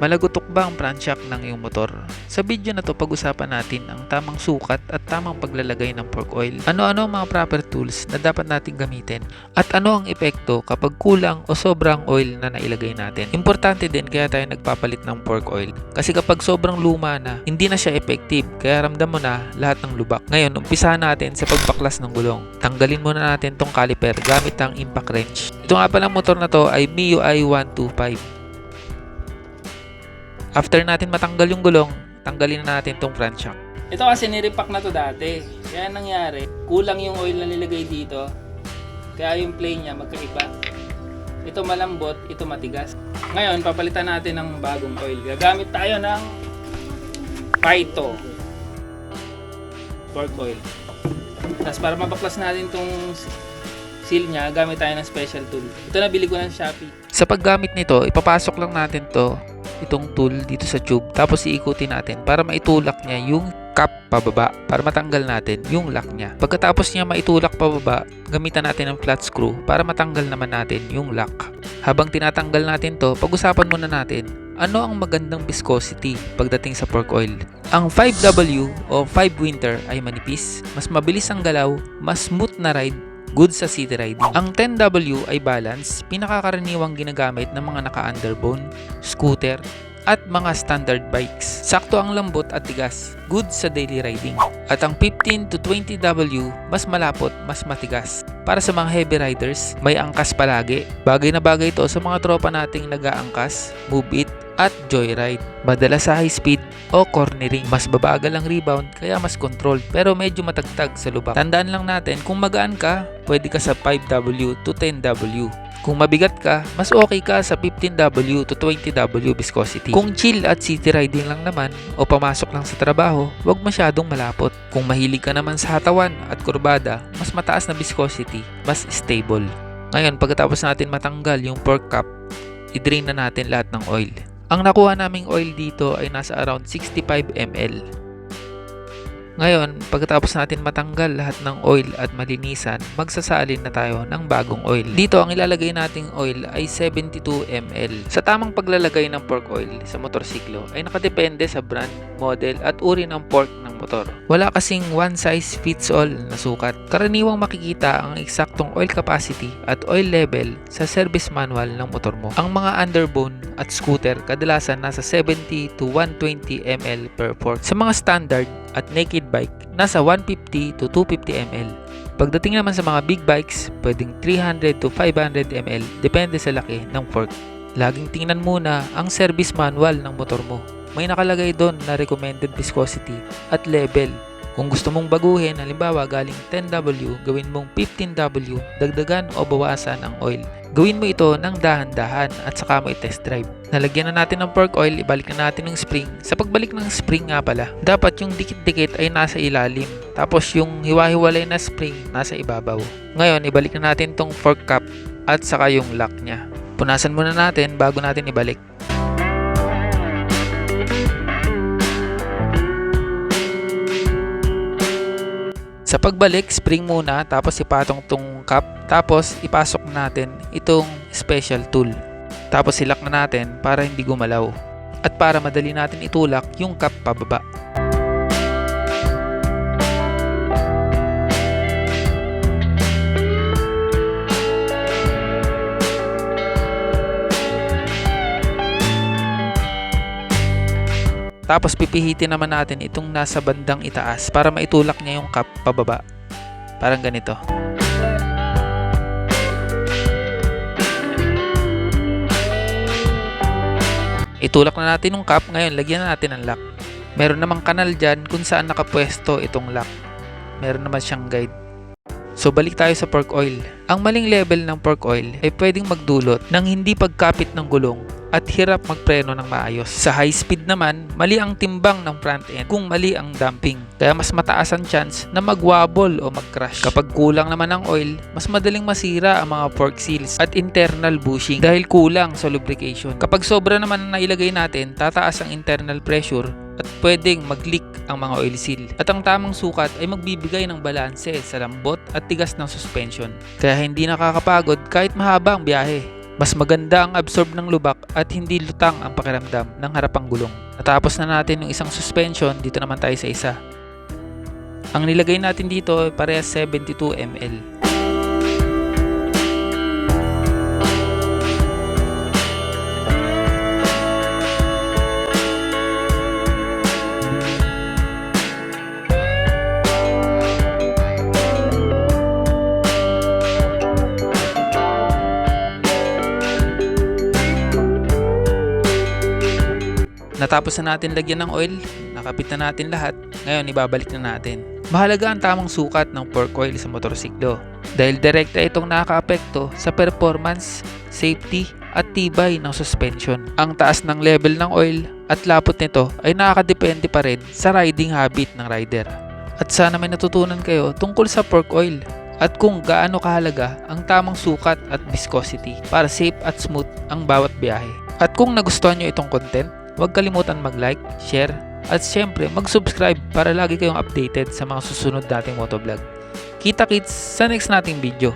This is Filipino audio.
Malagutok ba ang prankshock ng iyong motor? Sa video na to pag-usapan natin ang tamang sukat at tamang paglalagay ng fork oil. Ano-ano ang mga proper tools na dapat nating gamitin at ano ang epekto kapag kulang o sobrang oil na nailagay natin. Importante din kaya tayo nagpapalit ng fork oil kasi kapag sobrang luma na, hindi na siya effective kaya ramdam mo na lahat ng lubak. Ngayon, umpisahan natin sa pagbaklas ng gulong. Tanggalin muna natin tong caliper gamit ang impact wrench. Ito nga palang motor na to ay MIUI 125. After natin matanggal yung gulong, tanggalin na natin tong front shock. Ito kasi niripak na to dati. Kaya nangyari, kulang yung oil na nilagay dito. Kaya yung play niya magkaiba. Ito malambot, ito matigas. Ngayon, papalitan natin ng bagong oil. Gagamit tayo ng Phyto Fork oil. Tapos para mabaklas natin tong seal niya, gamit tayo ng special tool. Ito nabili ko ng Shopee. Sa paggamit nito, ipapasok lang natin to itong tool dito sa tube tapos iikutin natin para maitulak niya yung cap pababa para matanggal natin yung lock niya. Pagkatapos niya maitulak pababa, gamitan natin ng flat screw para matanggal naman natin yung lock. Habang tinatanggal natin to, pag-usapan muna natin ano ang magandang viscosity pagdating sa fork oil. Ang 5W o 5 winter ay manipis, mas mabilis ang galaw, mas smooth na ride, good sa city riding. Ang 10W ay balance, pinakakaraniwang ginagamit ng mga naka-underbone, scooter, at mga standard bikes. Sakto ang lambot at tigas, good sa daily riding. At ang 15 to 20W, mas malapot, mas matigas. Para sa mga heavy riders, may angkas palagi. Bagay na bagay ito sa mga tropa nating nag-aangkas, move it, at joyride. Madalas sa high speed o cornering. Mas babagal ang rebound kaya mas controlled pero medyo matagtag sa lubak. Tandaan lang natin kung magaan ka, pwede ka sa 5W to 10W. Kung mabigat ka, mas okay ka sa 15W to 20W viscosity. Kung chill at city riding lang naman o pamasok lang sa trabaho, huwag masyadong malapot. Kung mahilig ka naman sa hatawan at kurbada, mas mataas na viscosity, mas stable. Ngayon, pagkatapos natin matanggal yung pork cap, i-drain na natin lahat ng oil. Ang nakuha naming oil dito ay nasa around 65 ml. Ngayon, pagkatapos natin matanggal lahat ng oil at malinisan, magsasalin na tayo ng bagong oil. Dito, ang ilalagay nating oil ay 72 ml. Sa tamang paglalagay ng pork oil sa motorsiklo ay nakadepende sa brand, model at uri ng pork motor. Wala kasing one size fits all na sukat. Karaniwang makikita ang eksaktong oil capacity at oil level sa service manual ng motor mo. Ang mga underbone at scooter kadalasan nasa 70 to 120 ml per fork. Sa mga standard at naked bike, nasa 150 to 250 ml. Pagdating naman sa mga big bikes, pwedeng 300 to 500 ml depende sa laki ng fork. Laging tingnan muna ang service manual ng motor mo. May nakalagay doon na recommended viscosity at level. Kung gusto mong baguhin, halimbawa galing 10W, gawin mong 15W, dagdagan o bawasan ang oil. Gawin mo ito ng dahan-dahan at saka mo i-test drive. Nalagyan na natin ng pork oil, ibalik na natin ng spring. Sa pagbalik ng spring nga pala, dapat yung dikit-dikit ay nasa ilalim. Tapos yung hiwa-hiwalay na spring nasa ibabaw. Ngayon, ibalik na natin tong fork cap at saka yung lock niya. Punasan muna natin bago natin ibalik. Sa pagbalik, spring muna, tapos ipatong tong cap, tapos ipasok natin itong special tool. Tapos silak na natin para hindi gumalaw. At para madali natin itulak yung cap pababa. Tapos pipihitin naman natin itong nasa bandang itaas para maitulak niya yung cap pababa. Parang ganito. Itulak na natin yung cap, ngayon lagyan na natin ng lock. Meron namang kanal dyan kung saan nakapwesto itong lock. Meron naman siyang guide. So balik tayo sa pork oil. Ang maling level ng pork oil ay pwedeng magdulot ng hindi pagkapit ng gulong at hirap magpreno ng maayos. Sa high speed naman, mali ang timbang ng front end kung mali ang damping. Kaya mas mataas ang chance na magwobble o mag-crash. Kapag kulang naman ang oil, mas madaling masira ang mga fork seals at internal bushing dahil kulang sa lubrication. Kapag sobra naman ang nailagay natin, tataas ang internal pressure at pwedeng mag-leak ang mga oil seal. At ang tamang sukat ay magbibigay ng balanse sa lambot at tigas ng suspension. Kaya hindi nakakapagod kahit mahaba ang biyahe. Mas maganda ang absorb ng lubak at hindi lutang ang pakiramdam ng harapang gulong. Natapos na natin yung isang suspension, dito naman tayo sa isa. Ang nilagay natin dito ay parehas 72 ml. Natapos na natin lagyan ng oil, nakapit na natin lahat, ngayon ibabalik na natin. Mahalaga ang tamang sukat ng fork oil sa motorsiklo dahil direkta itong nakakaapekto sa performance, safety at tibay ng suspension. Ang taas ng level ng oil at lapot nito ay nakakadepende pa rin sa riding habit ng rider. At sana may natutunan kayo tungkol sa fork oil at kung gaano kahalaga ang tamang sukat at viscosity para safe at smooth ang bawat biyahe. At kung nagustuhan nyo itong content, huwag kalimutan mag-like, share, at syempre mag-subscribe para lagi kayong updated sa mga susunod nating motovlog. Kita kits sa next nating video.